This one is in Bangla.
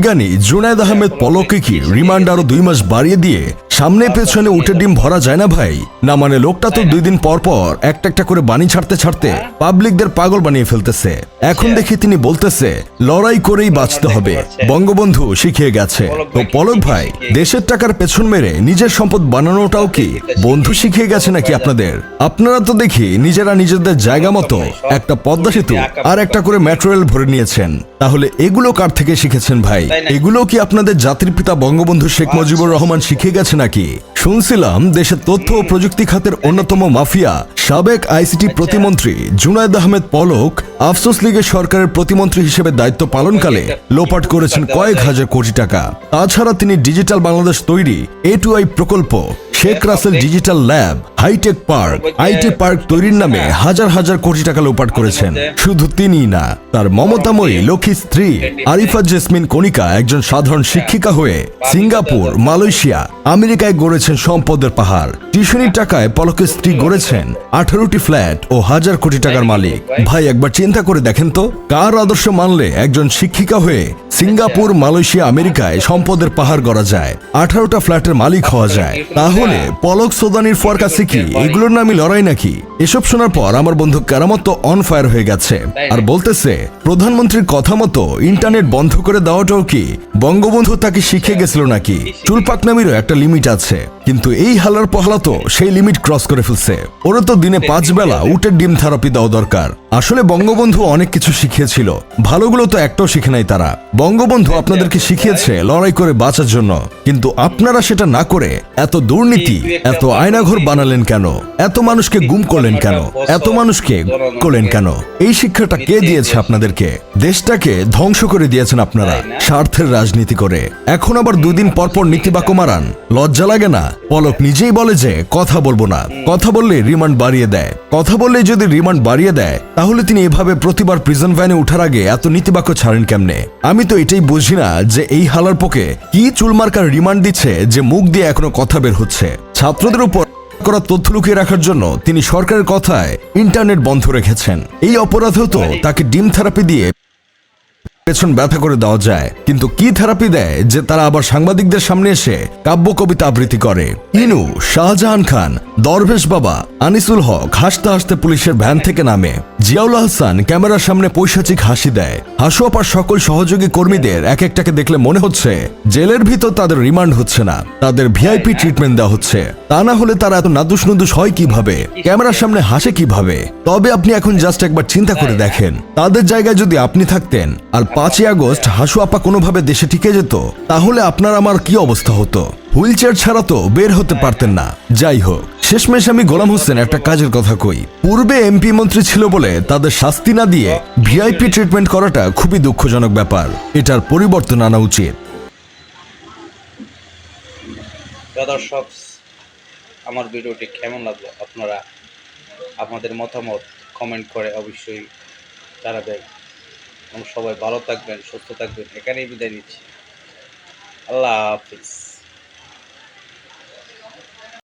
বিজ্ঞানী জুনায়দ আহমেদ পলকে কি রিমান্ড আরও দুই মাস বাড়িয়ে দিয়ে সামনে পেছনে উঠে ডিম ভরা যায় না ভাই। না মানে লোকটা তো দুই দিন পর পর একটা একটা করে বাণী ছাড়তে ছাড়তে পাবলিকদের পাগল বানিয়ে ফেলতেছে। এখন দেখি তিনি বলতেছে, লড়াই করেই বাঁচতে হবে। বঙ্গবন্ধু শিখিয়ে গেছে। তো পলক ভাই, দেশের টাকার পেছন মেরে নিজের সম্পদ বানানোটাও কি বন্ধু শিখিয়ে গেছে নাকি আপনাদের? আপনারা তো দেখি নিজেরা নিজেদের জায়গা মতো একটা পদ্মা সেতু আর একটা করে মেট্রো রেল ভরে নিয়েছেন। তাহলে এগুলো কার থেকে শিখেছেন ভাই? এগুলো কি আপনাদের জাতির পিতা বঙ্গবন্ধু শেখ মুজিবুর রহমান শিখে গেছে নাকি? শুনছিলাম দেশের তথ্য ও প্রযুক্তি খাতের অন্যতম মাফিয়া সাবেক আইসিটি প্রতিমন্ত্রী জুনায়দ আহমেদ পলক আফসোস লীগের সরকারের প্রতিমন্ত্রী হিসেবে দায়িত্ব পালনকালে লোপাট করেছেন কয়েক হাজার কোটি টাকা। তাছাড়া তিনি ডিজিটাল বাংলাদেশ তৈরি এ টু আই প্রকল্প Sheikh Russel digital lab hitech park IT park তৈরির নামে হাজার হাজার কোটি টাকা লোপাট করেছেন। শুধু তিনিই না তার মমতাময়ী লক্ষ্মী স্ত্রী আরিফা জেসমিন কণিকা একজন সাধারণ শিক্ষিকা হয়ে সিঙ্গাপুর মালয়েশিয়া আমেরিকায় গড়েছেন সম্পদের পাহাড়। টিউশনির টাকায় পলকের স্ত্রী গড়েছেন আঠারোটি ফ্ল্যাট ও হাজার কোটি টাকার মালিক। ভাই একবার চিন্তা করে দেখেন তো কার আদর্শ মানলে একজন শিক্ষিকা হয়ে সিঙ্গাপুর মালয়েশিয়া আমেরিকায় সম্পদের পাহাড় গড়া যায়? আঠারোটা ফ্ল্যাটের মালিক হওয়া যায়। তাহলে পলক সোদানির ফর কাছে কি এগুলোর নামই লড়াই নাকি? এসব শোনার পর আমার বন্ধু কারামত তো অন ফায়ার হয়ে গেছে। আর বলতেছে প্রধানমন্ত্রীর কথা মতো ইন্টারনেট বন্ধ করে দেওয়াটাও কি? বঙ্গবন্ধু তাকে শিখে গেছিল নাকি? চুলপাক নামেরও একটা লিমিট আছে। কিন্তু এই হালার পহলা তো সেই লিমিট ক্রস করে ফেলছে। ওরা তো দিনে পাঁচ বেলা উটের ডিম থেরাপি দেওয়া দরকার। আসলে বঙ্গবন্ধু অনেক কিছু শিখিয়েছিল। ভালোগুলো তো একটাও শিখে নাই তারা। বঙ্গবন্ধু আপনাদেরকে শিখিয়েছে লড়াই করে বাঁচার জন্য। কিন্তু আপনারা সেটা না করে এত দুর্নীতি, এত আয়নাঘর বানালেন কেন? এত মানুষকে গুম করলেন কেন? এত মানুষকে করলেন কেন? এই শিক্ষাটা কে দিয়েছে আপনাদেরকে? দেশটাকে ধ্বংস করে দিয়েছেন আপনারা, স্বার্থের রাজনীতি করে। এখন আবার দুদিন পর পর নীতিবাক্য মারান। লজ্জা লাগে না? পলক নিজেই বলে যে, কথা বলব না। কথা বললে রিমান্ড বাড়িয়ে দেয়। কথা বললে যদি রিমান্ড বাড়িয়ে দেয়, তাহলে তিনি এভাবে প্রতিবার প্রিজন ভ্যানে ওঠার আগে এত নীতিবাক্য ছাড়েন কেমনে? আমি তো এটাই বুঝি না যে এই হালার পোকে কি চুলমার্কার রিমান্ড দিচ্ছে যে মুখ দিয়ে এখনও কথা বের হচ্ছে। ছাত্রদের উপর করা তথ্য লুকিয়ে রাখার জন্য তিনি সরকারের কথায় ইন্টারনেট বন্ধ রেখেছেন। এই অপরাধেও তো তাকে ডিম থেরাপি দিয়ে পেছন ব্যথা করে দেওয়া যায়। কিন্তু কি থেরাপি দেয় যে তারা আবার সাংবাদিকদের সামনে এসে কাব্য কবিতা আবৃত্তি করে? ইনু শাহজাহান খান দরবেশ বাবা, আনিসুল হক হাসতে হাসতে পুলিশের ভ্যান থেকে নামে। জিয়াউল হাসান ক্যামেরার সামনে পৈশাচিক হাসি দেয়। হাসু আপার সকল সহযোগী কর্মীদের এক একটাকে দেখলে মনে হচ্ছে, জেলের ভিতর তাদের রিমান্ড হচ্ছে না, তাদের ভিআইপি ট্রিটমেন্ট দেওয়া হচ্ছে। তা না হলে তারা এত নাদুস নুদুস হয় কীভাবে? ক্যামেরার সামনে হাসে কীভাবে? তবে আপনি এখন জাস্ট একবার চিন্তা করে দেখেন। তাদের জায়গায় যদি আপনি থাকতেন, আর পাঁচই আগস্ট হাসুয়াপা কোনোভাবে দেশে টিকে যেত, তাহলে আপনার আমার কি অবস্থা হতো? হুইল চেয়ার ছাড়া তো বের হতে পারতেন না। যাই হোক। শেষমেশ আমি গোলাম হোসেন একটা কাজের কথা কই। পূর্বে এমপি মন্ত্রী ছিল বলে তাদের শাস্তি না দিয়ে ভিআইপি ট্রিটমেন্ট করাটা খুবই দুঃখজনক ব্যাপার। এটার পরিবর্তন আনা উচিত। দর্শক আমার ভিডিওটি কেমন লাগল? আপনারা আপনাদের মতামত কমেন্ট করে অবশ্যই জানাবেন। এবং সবাই ভালো থাকবেন, সুস্থ থাকবেন। এখানেই বিদায় নিচ্ছি। আল্লাহ হাফিজ।